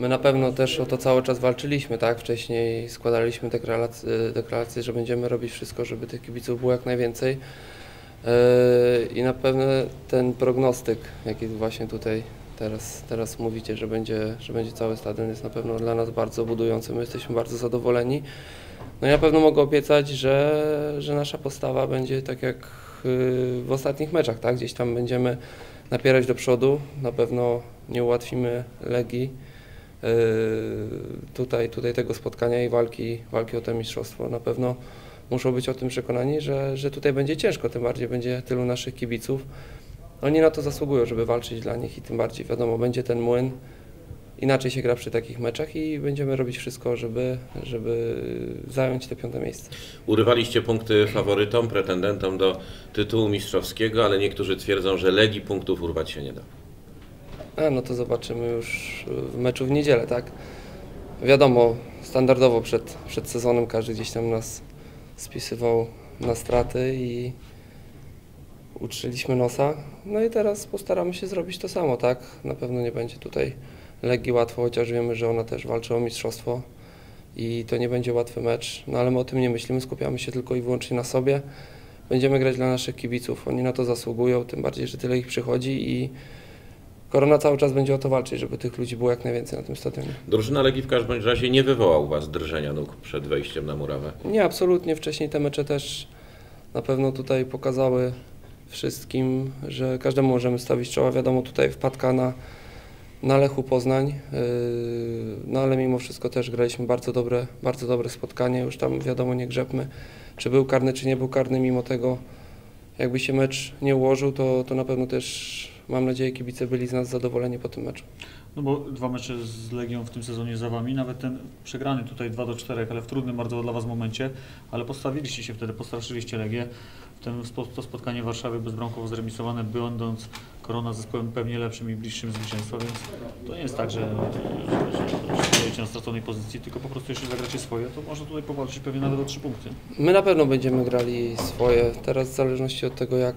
My na pewno też o to cały czas walczyliśmy, tak? Wcześniej składaliśmy deklaracje, deklaracje że będziemy robić wszystko, żeby tych kibiców było jak najwięcej. Yy, I na pewno ten prognostyk, jaki właśnie tutaj teraz, teraz mówicie, że będzie, że będzie cały stadion, jest na pewno dla nas bardzo budujący. My jesteśmy bardzo zadowoleni. No i na pewno mogę obiecać, że, że nasza postawa będzie tak jak yy, w ostatnich meczach, tak? Gdzieś tam będziemy napierać do przodu. Na pewno nie ułatwimy Legii yy, tutaj, tutaj tego spotkania i walki, walki o to mistrzostwo. Na pewno muszą być o tym przekonani, że, że tutaj będzie ciężko, tym bardziej będzie tylu naszych kibiców. Oni na to zasługują, żeby walczyć dla nich i tym bardziej wiadomo, będzie ten młyn. Inaczej się gra przy takich meczach i będziemy robić wszystko, żeby, żeby zająć te piąte miejsce. Urywaliście punkty faworytom, pretendentom do tytułu mistrzowskiego, ale niektórzy twierdzą, że Legii punktów urwać się nie da. A, no to zobaczymy już w meczu w niedzielę, tak? Wiadomo, standardowo przed, przed sezonem każdy gdzieś tam nas spisywał na straty i uczyliśmy nosa. No i teraz postaramy się zrobić to samo, tak? Na pewno nie będzie tutaj Legii łatwo, chociaż wiemy, że ona też walczy o mistrzostwo i to nie będzie łatwy mecz, no ale my o tym nie myślimy, skupiamy się tylko i wyłącznie na sobie. Będziemy grać dla naszych kibiców, oni na to zasługują, tym bardziej, że tyle ich przychodzi i Korona cały czas będzie o to walczyć, żeby tych ludzi było jak najwięcej na tym stadionie. Drużyna Legii w każdym razie nie wywoła u Was drżenia nóg przed wejściem na murawę. Nie, absolutnie. Wcześniej te mecze też na pewno tutaj pokazały wszystkim, że każdemu możemy stawić czoła. Wiadomo, tutaj wpadka na, na Lechu Poznań, yy, no ale mimo wszystko też graliśmy bardzo dobre, bardzo dobre spotkanie. Już tam wiadomo, nie grzebmy, czy był karny, czy nie był karny. Mimo tego, jakby się mecz nie ułożył, to, to na pewno też mam nadzieję kibice byli z nas zadowoleni po tym meczu. No bo dwa mecze z Legią w tym sezonie za Wami, nawet ten przegrany tutaj 2 do 4, ale w trudnym bardzo dla Was momencie, ale postawiliście się wtedy, postraszyliście Legię. Ten, to spotkanie w Warszawie bezbramkowo zremisowane, będąc Korona zespołem pewnie lepszym i bliższym zwycięstwa, więc to nie jest tak, że, że, że, na straconej pozycji, tylko po prostu jeśli zagracie swoje, to można tutaj powalczyć pewnie nawet o trzy punkty. My na pewno będziemy grali swoje, teraz w zależności od tego jak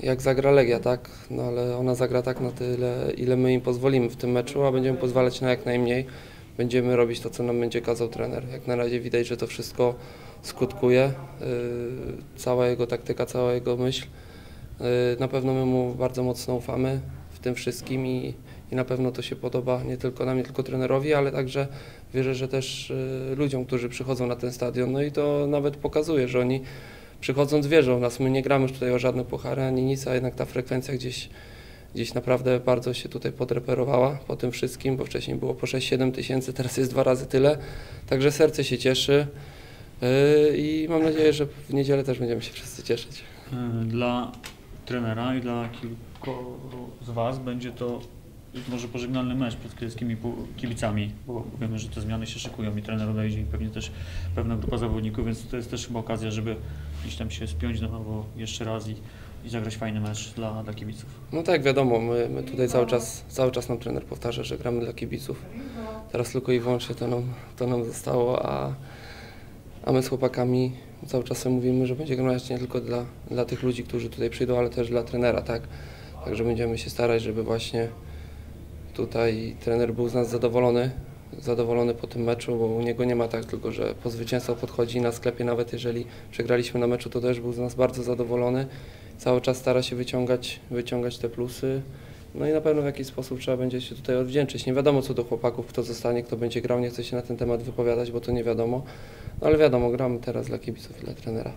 jak zagra Legia, tak? No ale ona zagra tak na tyle, ile my im pozwolimy w tym meczu, a będziemy pozwalać na jak najmniej. Będziemy robić to, co nam będzie kazał trener. Jak na razie widać, że to wszystko skutkuje. Yy, cała jego taktyka, cała jego myśl. Yy, na pewno my mu bardzo mocno ufamy w tym wszystkim i, i na pewno to się podoba nie tylko nam, nie tylko trenerowi, ale także wierzę, że też yy, ludziom, którzy przychodzą na ten stadion. No i to nawet pokazuje, że oni przychodząc wierzą w nas. My nie gramy już tutaj o żadne puchary ani nic, a jednak ta frekwencja gdzieś, gdzieś naprawdę bardzo się tutaj podreperowała po tym wszystkim, bo wcześniej było po 6-7 tysięcy, teraz jest dwa razy tyle. Także serce się cieszy yy, i mam nadzieję, że w niedzielę też będziemy się wszyscy cieszyć. Yy, Dla trenera i dla kilku z Was będzie to może pożegnalny mecz przed kieleckimi pu- kibicami, bo wiemy, że te zmiany się szykują i trener odejdzie i pewnie też pewna grupa zawodników, więc to jest też chyba okazja, żeby gdzieś tam się spiąć na nowo jeszcze raz i, i zagrać fajny mecz dla, dla kibiców. No tak, wiadomo, my, my tutaj cały czas, cały czas nam trener powtarza, że gramy dla kibiców. Teraz tylko i wyłącznie to nam, to nam zostało, a, a my z chłopakami cały czas mówimy, że będzie grać nie tylko dla, dla tych ludzi, którzy tutaj przyjdą, ale też dla trenera, tak? Także będziemy się starać, żeby właśnie tutaj trener był z nas zadowolony, zadowolony po tym meczu, bo u niego nie ma tak tylko, że po zwycięstwo podchodzi na sklepie, nawet jeżeli przegraliśmy na meczu, to też był z nas bardzo zadowolony. Cały czas stara się wyciągać, wyciągać te plusy. No i na pewno w jakiś sposób trzeba będzie się tutaj odwdzięczyć. Nie wiadomo co do chłopaków, kto zostanie, kto będzie grał, nie chcę się na ten temat wypowiadać, bo to nie wiadomo. No ale wiadomo, gramy teraz dla kibiców i dla trenera.